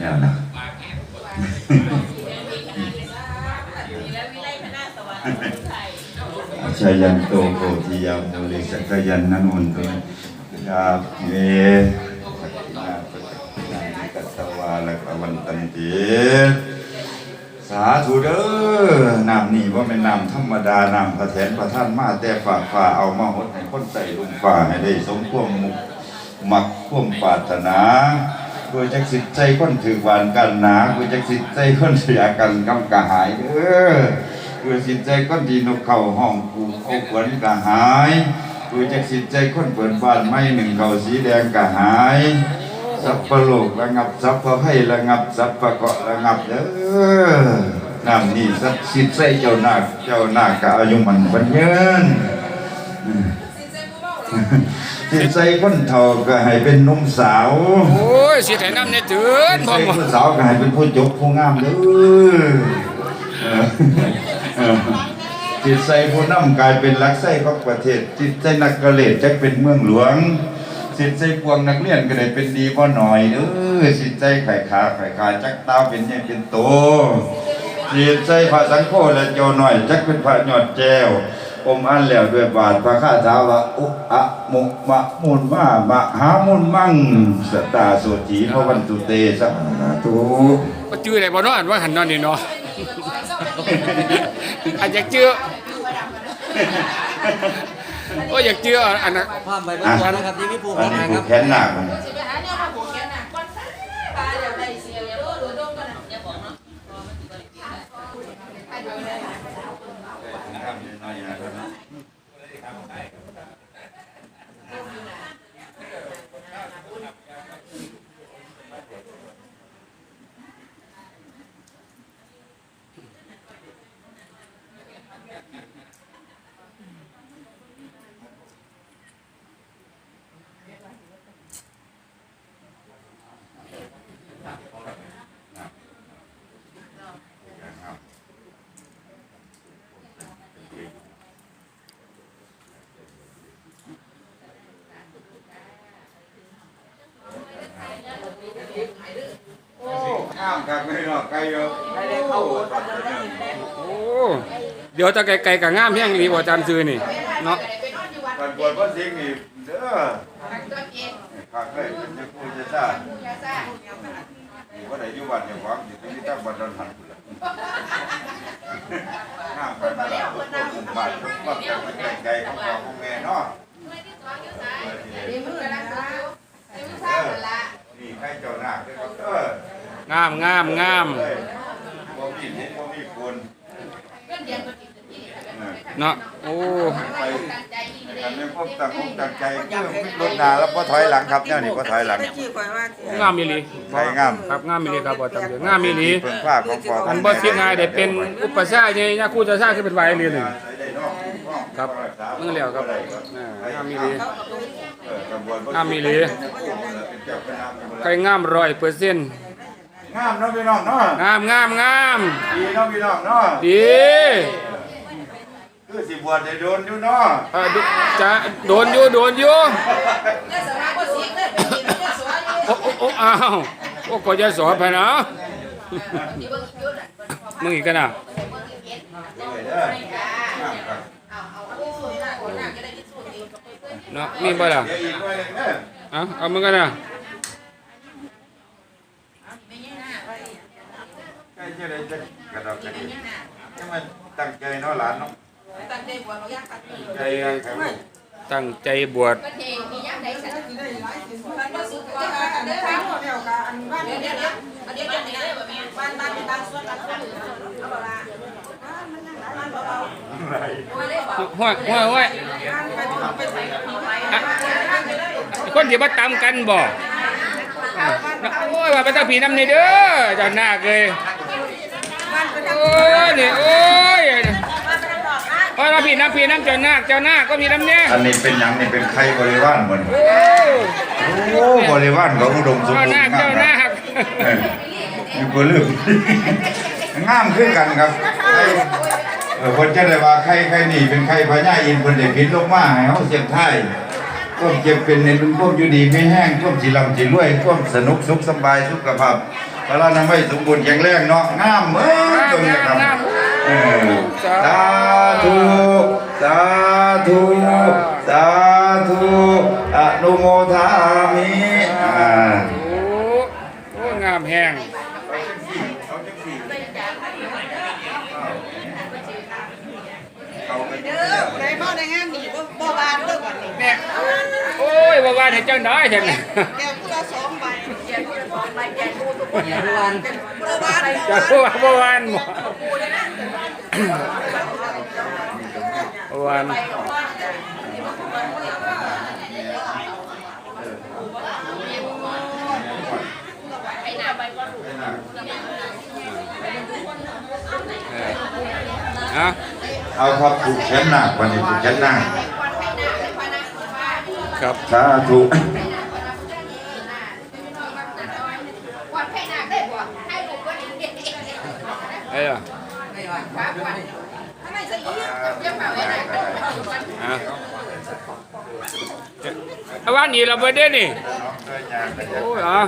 เนี่ยนะชายันโตโพธิยาโมเลสกยันนันอุนตุยาเยสักนาปะนานิกัสวาละกวันตันติสาธุเด้อนามนี่ว่าเป็นนามธรรมดานามพระแทนพระท่านมาแต่ฝ่าฝ่าเอามาหดให้คนใส่ลุมฝ่าให้ได้สมควมมุกมักควมปรารถนา โดยจักสิทธิ์ใจคนถือหวานกันหนาโดยจักสิทธิ์ใจคนเสียกันกำกะหายเด้อคือสิใจคนดีนกเข้าห้องกูเอาขวัญกะหายคือจากสิใจคนเปิดบ้านไม้หนึ่งเข่าสีแดงกะหายสัพพะโลกระงับสัพพะให้ระงับสัพพะเกาะระงับเด้อน้ำนี่สักสินใจเจ้าหน้าเจ้าหน้ากะอายุมันบันเยิน สินใจคนเฒ่าก็ให้เป็นหนุ่มสาว โอ้ยสิแถน้ำเนี่ยเตือนสินพ่ใจอหมอผู้สาวก็ให้เป็นผู้จบผู้งามเด้อเออเออจิตใจผู้นำกลายเป็นลักไส้ของประเทศจิตใจนักกระเลดจะเป็นเมืองหลวงจิตใจพวงนักเรียนก็ได้เป็นดีพ่อหน่อยเด้อจิตใจไข่ขาไข่ขาจักตาเป็นใหญ่เป็นโตจิตใจพระสังโฆและโยหน่อยจักเป็นพระยอดแจ้ว อมอันแล้วด้วยบาทพระข้าเท้าว่าอุอะมุมะมุนมามะหามุนมั่งสตตาโสจีพระวันตุเตสัมมาตุว่าจื้อได้บ่เนาะอันว่าหันเนอนนี่เนาะอาจจะจื้อโอ้ยอยากจื้ออันนั้นภาพไปเมื่อวานนะครับที่พี่ปูอัขานนี้มาคผูรับกแขนหนักมัน สิไปหาแนวมาผูกแขนน่ะก่อนซ่าตาเดี๋ยวได้เสียเดี๋ยวโดนโดนกันน่ะอย่าบอกเนาะรอมันสิบ่ได้กินน่ะไปดูเลย ข้ามกัน ไม่หรอกไกลเยอะไกลเข้าโอ้เดี๋ยวถ้าไกลๆก็งามแฮงนี่บ่อาจารย์ซื้อนี่เนาะไปนอนอยู่วัดกันปวดเพราะสิ่งนี้เด้อตัวเองข้างเลยจะพูดจะซ่าอยาซ่ว่าไหนอยู่วัดอย่างหวังอยู่ตรงนี้ตั้งบันดาลหันพุ่นละข้ามกันมาแล้วคนบ้านคนบ้านไกลๆของพ่อของแม่เนาะเดี๋ยวมึงกำลังซ่าเดี๋ยวมึงซ่าหมดละนี่ใครเจ้าหน้าคือเด้องามงามงามเลยบ่มีเห็นบ่มีคนเพื่อนเดียนตัวจริงตัวจริงเนาะโอ้ไปตั้งใจดีเลยกันไม่พบต่างอกต่างใจคือรถหนาแล้วบ่ถอยหลังครับเนี่ยนี่บ่ถอยหลังงามอีหลีใช่งามครับงามอีหลีครับบ่อาจารย์ซื้องามอีหลีเพิ่งผ้าของพ่อขอัอนงบ่แม่คิดง่ายได้เป็นอุปชฌาย์ใหญ่ยาคูจะสร้างขึ้นเป็นไวเรียนนี่ครับมึงแล้วครับอ่างามอีหลีงามอีหลีใครงามร้อยเปอร์เซ็นต์ งามเนาะพี่น้องเนาะงามงามงามดีเนาะพี่น้องเนาะดีคือสิบวชได้โดนอยู่เนาะเอ่อดูจะโดนอยู่โดนอยู่เนี่ยสมาก็เสียงเลยเป็นเนี่ยสวยอยู่โอ้โอ้โอ้อ้าวโอ้ก็จะสอนไปนะที่เบิ่งอยู่น่ะมึงอีกกันนะเลยเด้องามครับเอาเอาเอาสวยน่ะคนน่ะจะได้กินสวยดีเนาะมีบ่ล่ะเดี๋ยวอีกหน่อยหนึงเด้อเอาเอามึงกันนะ ไม่ใช่น่ะ ใกล้จะได้จะกระดอกกระดิ่งมันตั้งใจเนาะหลานเนาะตั้งใจบวชเราอยากตัดใจครับตั้งใจบวชก็เทมียักษ์ใดสักมันก็สุดก็เด้อครับเดี๋ยวเดี๋ยวเดี๋ยวเดี๋ยวเดี๋ยวเดี๋ยวเดี๋ยวแบบนี้บ้านบ้านเป็นบ้านส่วยห้วยห้วยห้วยคนที่มาตามกันบ่โอ้ยว่าไปตั้งผีน้ำนี่เด้อเจ้าหน้าเคย โอ้ยนี่โอ้ยโอ้ยมาผีน้ำผีน้ำเจ้าหน้าเจ้าหน้าก็ผีน้ำเนี่ยอันนี้เป็นหยังนี่เป็นไข่บริวารหมดโอ้โอ้บริวารของอุดมสมเจ้าบูรหน้าณ์เจ้าหน้าเออมีบ่ลืมงามขึ้นกันครับเออคนจะได้ว่าไข่ไข่นี่เป็นไข่พญาอินทร์เพิ่นได้พินลงมาให้เฮาเสียงไทายก็เจ็บเป็นในลุงก้มอยู่ดีไม่แห้งก้มสิลำสิรวยก้มสนุกสุขสำบายสุขภาพ พระนาไม่สมบูรณ์แข็งแรงเนาะงามเอ้ยตรงนี้ครับงามเออสาธุสาธุสาธุอนุโมทามิอ่าโอ้โอ้งามแห้งเด้อผู้ใดบ่ได้งานนี่บ่บ่บานเด้อบัดนี้เนี่ยโอ้ยว่าว่าให้จังได้จังน่ะแก้วผู้ละสองใบแก้วผู้ละสองใบ แก้วผู้ทุกคนบ่บานบ่บานจะว่าบ่วานบ่บ่วานฮะเอาครับผูกแขนหนักวันนี้ผูกแขนหนักครับสาธุ เอาว่านี่เราไปได้นี่โอ้ยอะ